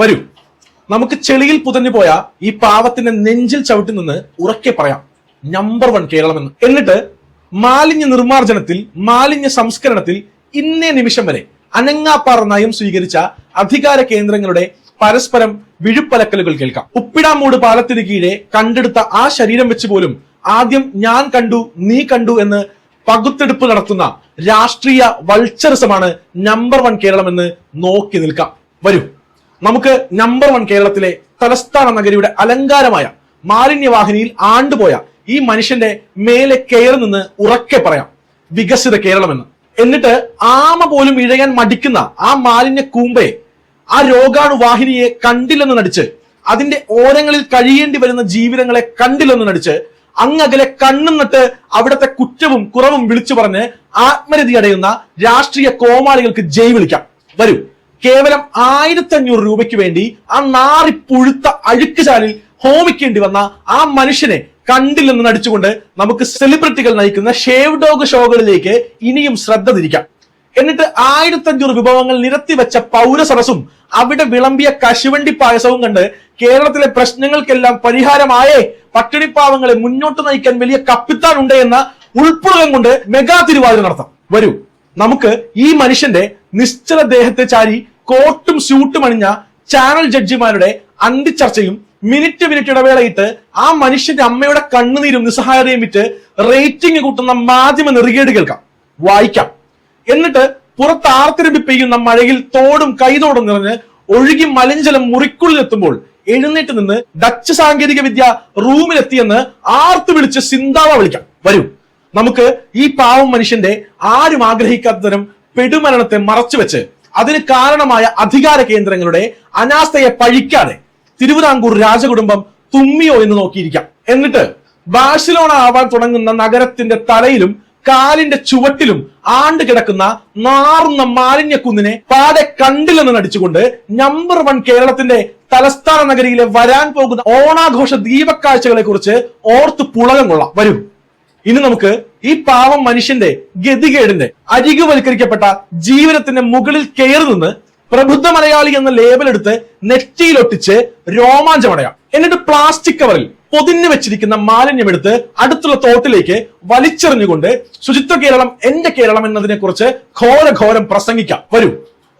വരൂ. നമുക്ക് ചെളിയിൽ പുതഞ്ഞു പോയ ഈ പാവത്തിന്റെ നെഞ്ചിൽ ചവിട്ടി നിന്ന് ഉറക്കെ പറയാം. നമ്പർ വൺ കേരളം എന്ന് എന്നിട്ട് മാലിന്യ നിർമ്മാർജനത്തിൽ മാലിന്യ സംസ്കരണത്തിൽ ഇന്നേ നിമിഷം വരെ അനങ്ങാപ്പാറ നയം സ്വീകരിച്ച അധികാര കേന്ദ്രങ്ങളുടെ പരസ്പരം വിഴുപ്പലക്കലുകൾ കേൾക്കാം. ഉപ്പിടാമൂട് പാലത്തിന് കീഴെ കണ്ടെടുത്ത ആ ശരീരം വെച്ച് പോലും ആദ്യം ഞാൻ കണ്ടു നീ കണ്ടു എന്ന് പകുത്തെടുപ്പ് നടത്തുന്ന രാഷ്ട്രീയ വൾച്ചറിസമാണ് നമ്പർ വൺ കേരളം എന്ന് നോക്കി നിൽക്കാം. വരൂ. നമുക്ക് നമ്പർ വൺ കേരളത്തിലെ തലസ്ഥാന നഗരിയുടെ അലങ്കാരമായ മാലിന്യവാഹിനിയിൽ ആണ്ടുപോയ ഈ മനുഷ്യന്റെ മേലെ കയറി നിന്ന് ഉറക്കെ പറയാം. വികസിത കേരളമെന്ന്. എന്നിട്ട് ആമ പോലും ഇഴയാൻ മടിക്കുന്ന ആ മാലിന്യ കൂമ്പയെ ആ രോഗാണുവാഹിനിയെ കണ്ടില്ലെന്ന് നടിച്ച് അതിന്റെ ഓരങ്ങളിൽ കഴിയേണ്ടി വരുന്ന ജീവിതങ്ങളെ കണ്ടില്ലെന്ന് നടിച്ച് അങ്ങകലെ കണ്ണും നട്ട് അവിടുത്തെ കുറ്റവും കുറവും വിളിച്ചു പറഞ്ഞ് ആത്മരതി അടയുന്ന രാഷ്ട്രീയ കോമാളികൾക്ക് ജയ് വിളിക്കാം. വരൂ. കേവലം ആയിരത്തി അഞ്ഞൂറ് രൂപയ്ക്ക് വേണ്ടി ആ നാറി പുഴുത്ത അഴുക്ക് ചാലിൽ ഹോമിക്കേണ്ടി വന്ന ആ മനുഷ്യനെ കണ്ടിൽ നിന്ന് നടിച്ചുകൊണ്ട് നമുക്ക് സെലിബ്രിറ്റികൾ നയിക്കുന്ന ഷേവ് ഡോഗ് ഷോകളിലേക്ക് ഇനിയും ശ്രദ്ധ തിരിക്കാം. എന്നിട്ട് ആയിരത്തഞ്ഞൂറ് വിഭവങ്ങൾ നിരത്തി വെച്ച പൗരസരസും അവിടെ വിളമ്പിയ കശുവണ്ടി പായസവും കണ്ട് കേരളത്തിലെ പ്രശ്നങ്ങൾക്കെല്ലാം പരിഹാരമായേ പട്ടിണിപ്പാവങ്ങളെ മുന്നോട്ട് നയിക്കാൻ വലിയ കപ്പിത്താൻ ഉണ്ട് എന്ന ഉൾപ്പുറകം കൊണ്ട് മെഗാ തിരുവാതിര നടത്താം. വരൂ നമുക്ക് ഈ മനുഷ്യന്റെ നിശ്ചല ദേഹത്തെ ചാരി കോട്ടും സ്യൂട്ടും അണിഞ്ഞ ചാനൽ ജഡ്ജിമാരുടെ അന്തിച്ചർച്ചയും മിനിറ്റ് മിനിറ്റ് ഇടവേളയിട്ട് ആ മനുഷ്യന്റെ അമ്മയുടെ കണ്ണുനീരും നിസ്സഹായതയും വിറ്റ് റേറ്റിംഗ് കൂട്ടുന്ന മാധ്യമ നെറുകേട് കേൾക്കാം. വായിക്കാം. എന്നിട്ട് പുറത്ത് ആർത്തിരമ്പി പെയ്യുന്ന മഴയിൽ തോടും കൈതോടും നിറഞ്ഞ് ഒഴുകി മലിഞ്ചലം മുറിക്കുള്ളിലെത്തുമ്പോൾ എഴുന്നേറ്റ് നിന്ന് ഡച്ച് സാങ്കേതിക വിദ്യ റൂമിലെത്തിയെന്ന് ആർത്തു വിളിച്ച് സിന്താവ വിളിക്കാം. വരൂ. നമുക്ക് ഈ പാവം മനുഷ്യന്റെ ആരും ആഗ്രഹിക്കാത്ത തരം പെടുമരണത്തെ മറച്ചു വെച്ച് അതിന് കാരണമായ അധികാര കേന്ദ്രങ്ങളുടെ അനാസ്ഥയെ പഴിക്കാതെ തിരുവിതാംകൂർ രാജകുടുംബം തുമ്മിയോ എന്ന് നോക്കിയിരിക്കാം. എന്നിട്ട് ബാഴ്സലോണ ആവാൻ തുടങ്ങുന്ന നഗരത്തിന്റെ തലയിലും കാലിന്റെ ചുവട്ടിലും ആണ്ട് കിടക്കുന്ന നാറുന്ന മാലിന്യക്കുന്നിനെ പാടെ കണ്ടില്ലെന്ന് നടിച്ചുകൊണ്ട് നമ്പർ വൺ കേരളത്തിന്റെ തലസ്ഥാന നഗരിയിലെ വരാൻ പോകുന്ന ഓണാഘോഷ ദീപക്കാഴ്ചകളെ കുറിച്ച് ഓർത്ത് പുളകം കൊള്ളാം. വരൂ. ഇനി നമുക്ക് ഈ പാവം മനുഷ്യന്റെ ഗതികേടിന്റെ അരികുവൽക്കരിക്കപ്പെട്ട ജീവിതത്തിന്റെ മുകളിൽ കയറി നിന്ന് പ്രബുദ്ധ മലയാളി എന്ന ലേബൽ എടുത്ത് നെറ്റിയിലൊട്ടിച്ച് രോമാഞ്ചമടയാം. എന്നിട്ട് പ്ലാസ്റ്റിക് കവറിൽ പൊതിഞ്ഞു വെച്ചിരിക്കുന്ന മാലിന്യം എടുത്ത് അടുത്തുള്ള തോട്ടിലേക്ക് വലിച്ചെറിഞ്ഞുകൊണ്ട് ശുചിത്വ കേരളം എന്റെ കേരളം എന്നതിനെ കുറിച്ച് ഘോരഘോരം പ്രസംഗിക്കാം. വരൂ.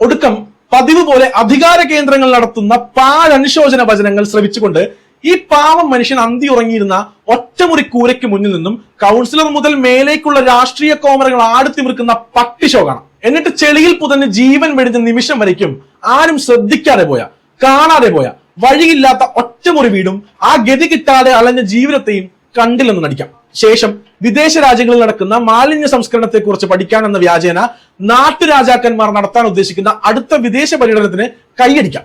ഒടുക്കം പതിവ് പോലെ അധികാര കേന്ദ്രങ്ങൾ നടത്തുന്ന പാഴനുശോചന വചനങ്ങൾ ശ്രവിച്ചുകൊണ്ട് ഈ പാവം മനുഷ്യൻ അന്തി ഉറങ്ങിയിരുന്ന ഒറ്റമുറി കൂരയ്ക്ക് മുന്നിൽ നിന്നും കൗൺസിലർ മുതൽ മേലേക്കുള്ള രാഷ്ട്രീയ കോമരങ്ങൾ ആടുത്തിമിർക്കുന്ന പട്ടിഷോ കാണാം. എന്നിട്ട് ചെളിയിൽ പുതഞ്ഞ് ജീവൻ വെടിഞ്ഞ നിമിഷം വരയ്ക്കും ആരും ശ്രദ്ധിക്കാതെ പോയ കാണാതെ പോയ വഴിയില്ലാത്ത ഒറ്റമുറി വീടും ആ ഗതി കിട്ടാതെ അലഞ്ഞ ജീവിതത്തെയും കണ്ടില്ലെന്ന് നടിക്കാം. ശേഷം വിദേശ രാജ്യങ്ങളിൽ നടക്കുന്ന മാലിന്യ സംസ്കരണത്തെ കുറിച്ച് പഠിക്കാൻ എന്ന വ്യാജേന നാട്ടുരാജാക്കന്മാർ നടത്താൻ ഉദ്ദേശിക്കുന്ന അടുത്ത വിദേശ പര്യടനത്തിന് കൈയടിക്കാം.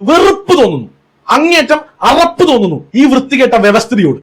വെറുപ്പ് തോന്നുന്നു. അങ്ങേറ്റം അറപ്പ് തോന്നുന്നു ഈ വൃത്തികെട്ട വ്യവസ്ഥിതിയോട്.